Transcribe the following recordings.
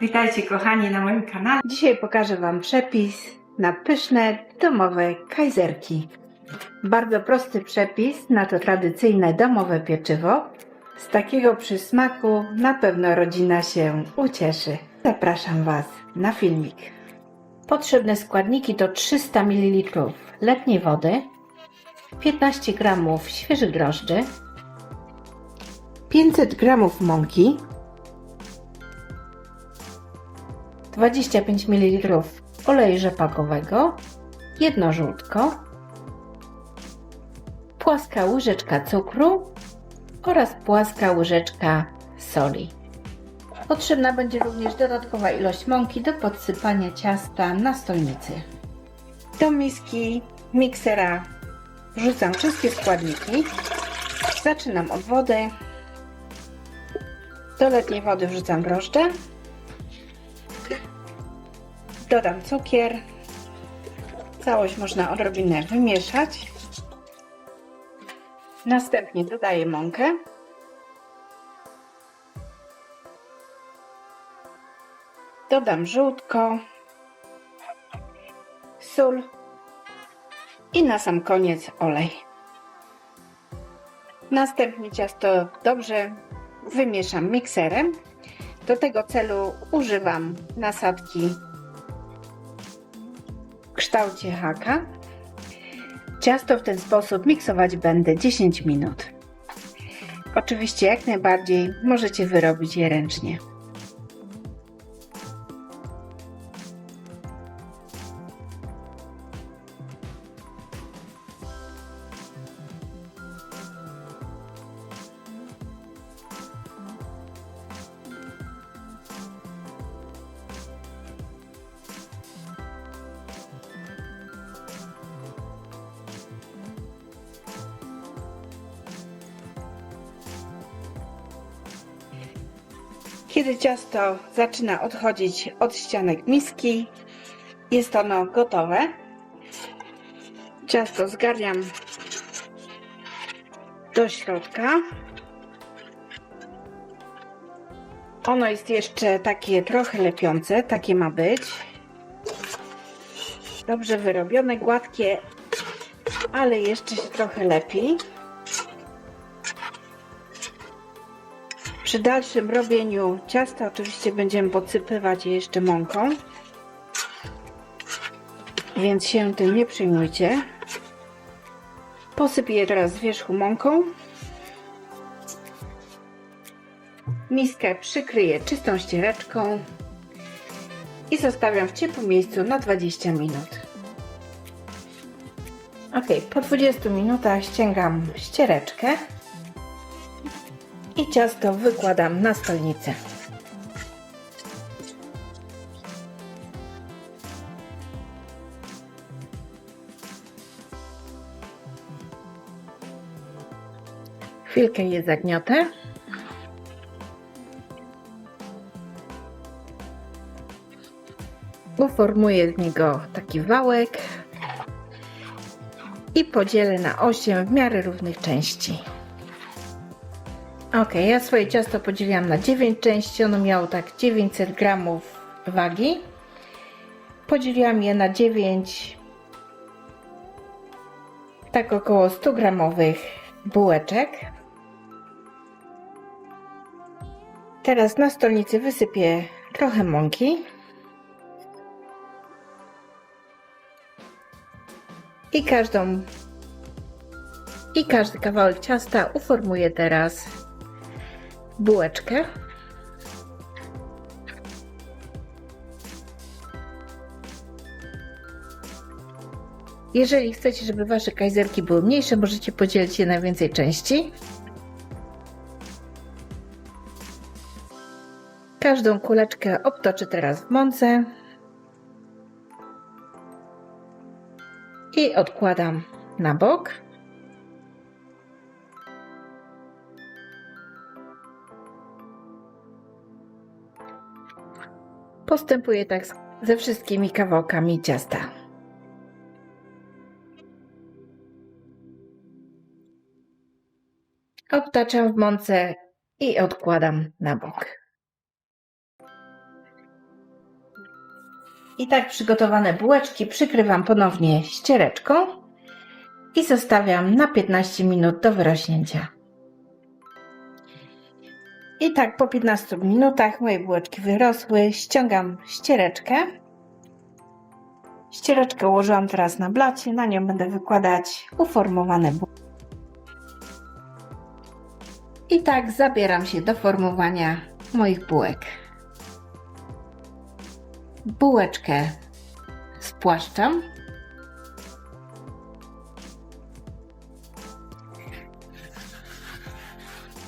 Witajcie kochani na moim kanale. Dzisiaj pokażę Wam przepis na pyszne domowe kajzerki. Bardzo prosty przepis na to tradycyjne domowe pieczywo. Z takiego przysmaku na pewno rodzina się ucieszy. Zapraszam Was na filmik. Potrzebne składniki to 300 ml letniej wody, 15 g świeżych drożdży, 500 g mąki, 25 ml oleju rzepakowego, jedno żółtko, płaska łyżeczka cukru oraz płaska łyżeczka soli. Potrzebna będzie również dodatkowa ilość mąki do podsypania ciasta na stolnicy. Do miski miksera wrzucam wszystkie składniki. Zaczynam od wody. Do letniej wody wrzucam drożdże. Dodam cukier. Całość można odrobinę wymieszać. Następnie dodaję mąkę. Dodam żółtko, sól i na sam koniec olej. Następnie ciasto dobrze wymieszam mikserem. Do tego celu używam nasadki kształcie haka. Ciasto w ten sposób miksować będę 10 minut. Oczywiście jak najbardziej możecie wyrobić je ręcznie. Kiedy ciasto zaczyna odchodzić od ścianek miski, jest ono gotowe. Ciasto zgarniam do środka. Ono jest jeszcze takie trochę lepiące, takie ma być. Dobrze wyrobione, gładkie, ale jeszcze się trochę lepi. Przy dalszym robieniu ciasta oczywiście będziemy podsypywać je jeszcze mąką. Więc się tym nie przejmujcie. Posypię je teraz z wierzchu mąką. Miskę przykryję czystą ściereczką i zostawiam w ciepłym miejscu na 20 minut. Ok, po 20 minutach ściągam ściereczkę i ciasto wykładam na stolnicę. Chwilkę je zagniotę. Uformuję z niego taki wałek i podzielę na 8 w miarę równych części. Ok, ja swoje ciasto podzieliłam na 9 części. Ono miało tak 900 gramów wagi. Podzieliłam je na 9 tak około 100 gramowych bułeczek. Teraz na stolnicy wysypię trochę mąki. I każdą i każdy kawałek ciasta uformuję teraz bułeczkę. Jeżeli chcecie, żeby wasze kajzerki były mniejsze, możecie podzielić je na więcej części. Każdą kuleczkę obtoczę teraz w mące i odkładam na bok. Postępuję tak ze wszystkimi kawałkami ciasta. Obtaczam w mące i odkładam na bok. I tak przygotowane bułeczki przykrywam ponownie ściereczką i zostawiam na 15 minut do wyrośnięcia. I tak po 15 minutach moje bułeczki wyrosły. Ściągam ściereczkę. Ściereczkę ułożyłam teraz na blacie. Na nią będę wykładać uformowane bułeczki. I tak zabieram się do formowania moich bułek. Bułeczkę spłaszczam.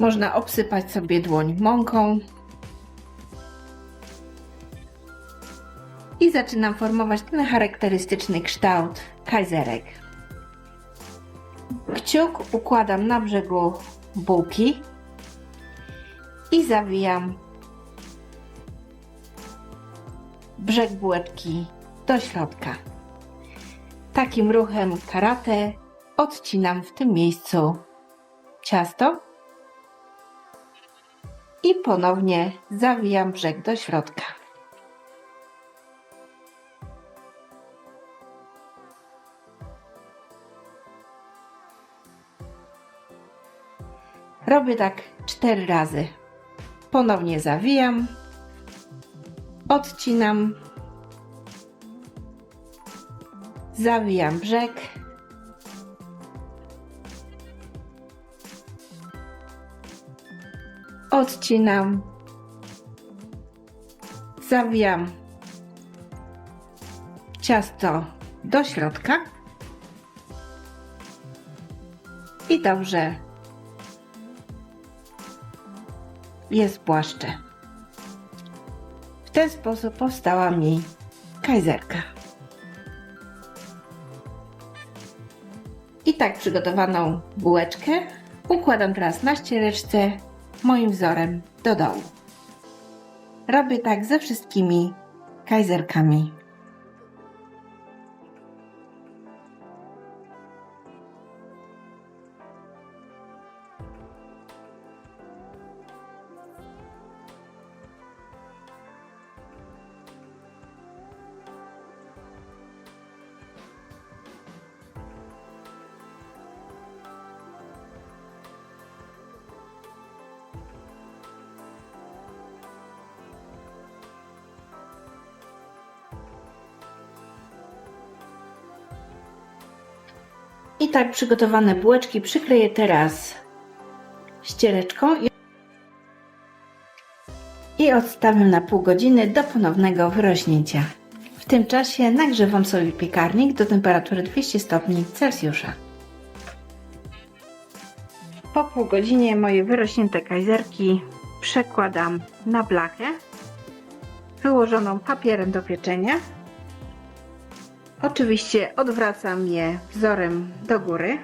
Można obsypać sobie dłoń mąką. I zaczynam formować ten charakterystyczny kształt kajzerek. Kciuk układam na brzegu bułki i zawijam brzeg bułeczki do środka. Takim ruchem karate odcinam w tym miejscu ciasto i ponownie zawijam brzeg do środka. Robię tak cztery razy. Ponownie zawijam, odcinam, zawijam brzeg, odcinam, zawijam ciasto do środka i dobrze je spłaszczę. W ten sposób powstała mi kajzerka. I tak przygotowaną bułeczkę układam teraz na ściereczce moim wzorem do dołu. Robię tak ze wszystkimi kajzerkami. I tak przygotowane bułeczki przykleję teraz ściereczką i, odstawiam na pół godziny do ponownego wyrośnięcia. W tym czasie nagrzewam sobie piekarnik do temperatury 200 stopni Celsjusza. Po pół godzinie moje wyrośnięte kajzerki przekładam na blachę wyłożoną papierem do pieczenia Oczywiście odwracam je wzorem do góry.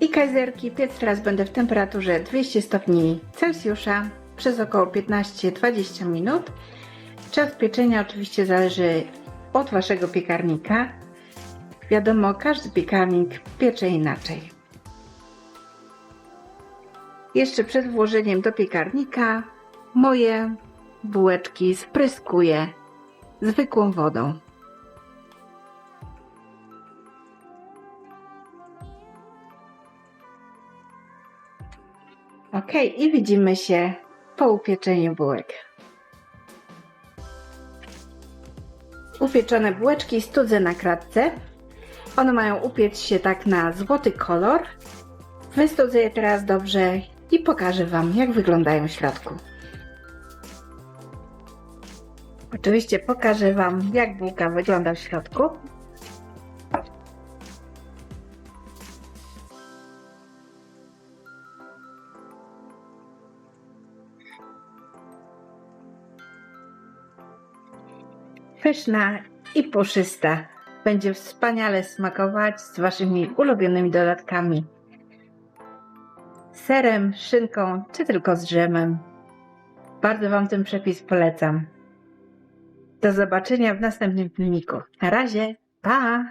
I kajzerki piec teraz będę w temperaturze 200 stopni Celsjusza przez około 15-20 minut. Czas pieczenia oczywiście zależy od Waszego piekarnika. Wiadomo, każdy piekarnik piecze inaczej. Jeszcze przed włożeniem do piekarnika moje bułeczki spryskuję zwykłą wodą. Ok, i widzimy się po upieczeniu bułek. Upieczone bułeczki studzę na kratce. One mają upiec się tak na złoty kolor. Wystudzę je teraz dobrze i pokażę Wam, jak wyglądają w środku. Oczywiście pokażę Wam, jak bułka wygląda w środku. Pyszna i puszysta. Będzie wspaniale smakować z Waszymi ulubionymi dodatkami. Serem, szynką czy tylko z drzemem. Bardzo Wam ten przepis polecam. Do zobaczenia w następnym filmiku. Na razie, pa!